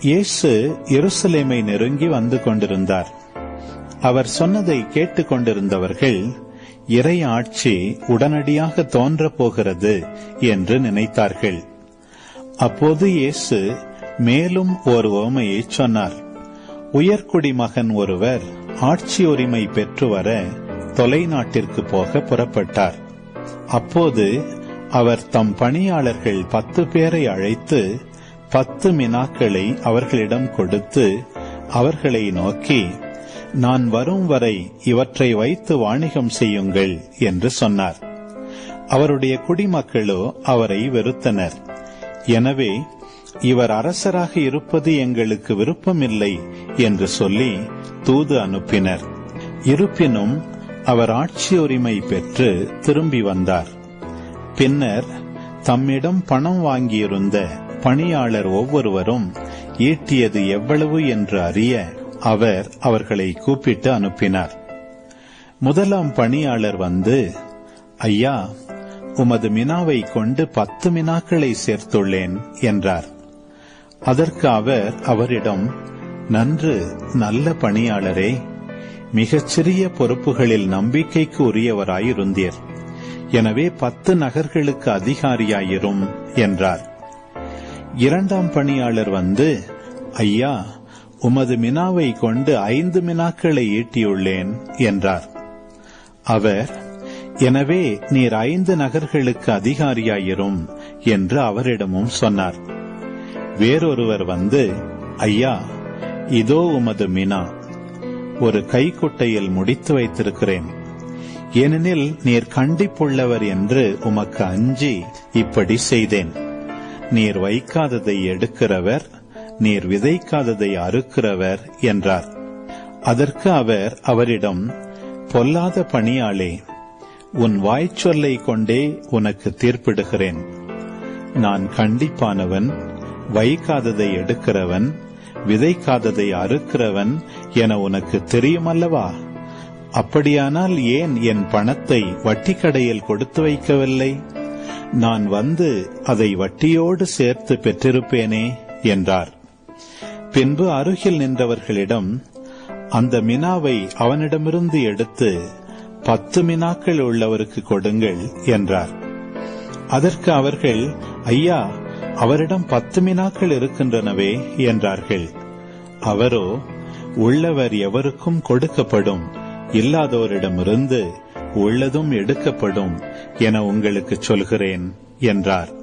இயேசு எருசலேமை நெருங்கி வந்து கொண்டிருந்தார். அவர் சொன்னதை கேட்டுக் கொண்டிருந்தவர்கள் இறை ஆட்சி உடனடியாக தோன்றப்போகிறது என்று நினைத்தார்கள். அப்போது இயேசு மேலும் ஒரு ஓமையை சொன்னார். உயர்குடி மகன் ஒருவர் ஆட்சி உரிமை பெற்று வர தொலைநாட்டிற்கு போக புறப்பட்டார். அப்போது அவர் தம் பணியாளர்கள் பத்து பேரை அழைத்து பத்து மினாக்களை அவர்களிடம் கொடுத்து அவர்களை நோக்கி நான் வரும் வரை இவற்றை வைத்து வாணிகம் செய்யுங்கள் என்று சொன்னார். அவருடைய குடிமக்களோ அவரை வெறுத்தனர். எனவே இவர் அரசராக இருப்பது எங்களுக்கு விருப்பமில்லை என்று சொல்லி தூது அனுப்பினர். இருப்பினும் அவர் ஆட்சி உரிமை பெற்று திரும்பி வந்தார். பின்னர் தம்மிடம் பணம் வாங்கியிருந்த பணியாளர் ஒவ்வொருவரும் ஈட்டியது எவ்வளவு என்று அறிய அவர் அவர்களை கூப்பிட்டு அனுப்பினார். முதலாம் பணியாளர் வந்து ஐயா உமது மினாவை கொண்டு பத்து மினாக்களை சேர்த்துள்ளேன் என்றார். அதற்கு அவர் அவரிடம் நன்று நல்ல பணியாளரே மிகச்சிறிய பொறுப்புகளில் நம்பிக்கைக்கு உரியவராயிருந்தீர். எனவே பத்து நகர்களுக்கு அதிகாரியாயிரும் என்றார். இரண்டாம் பணியாளர் வந்து ஐயா உமது மினாவை கொண்டு ஐந்து மினாக்களை ஈட்டியுள்ளேன் என்றார். அவர் எனவே நீர் ஐந்து நகர்களுக்கு அதிகாரியாயிரும் என்று அவரிடமும் சொன்னார். வேறொருவர் வந்து ஐயா இதோ உமது மினா ஒரு கைக்குட்டையில் முடித்து வைத்திருக்கிறேன். ஏனெனில் நீர் கண்டிப்புள்ளவர் என்று உமக்கு அஞ்சி இப்படி செய்தேன். நீர் வைக்காததை எடுக்கிறவர் நீர் விதைக்காததை அறுக்கிறவர் என்றார். அதற்கு அவர் அவரிடம் பொல்லாத பணியாளே உன் வாய்ச்சொல்லை கொண்டே உனக்கு தீர்ப்பிடுகிறேன். நான் கண்டிப்பானவன் வைக்காததை எடுக்கிறவன் விதைக்காததை அறுக்கிறவன் என உனக்கு தெரியுமல்லவா? அப்படியானால் ஏன் என் பணத்தை வட்டிக்கடையில் கொடுத்து வைக்கவில்லை? நான் வந்து அதை வட்டியோடு சேர்த்து பெற்றிருப்பேனே என்றார். பின்பு அருகில் நின்றவர்களிடம் அந்த மினாவை அவனிடமிருந்து எடுத்து பத்து மினாக்கள் உள்ளவருக்கு கொடுங்கள் என்றார். அதற்கு அவர்கள் ஐயா அவரிடம் பத்து மினாக்கள் இருக்கின்றனவே என்றார்கள். அவரோ உள்ளவர் எவருக்கும் கொடுக்கப்படும் இல்லாதோரிடமிருந்து உள்ளதும் எடுக்கப்படும் என உங்களுக்கு சொல்கிறேன் என்றார்.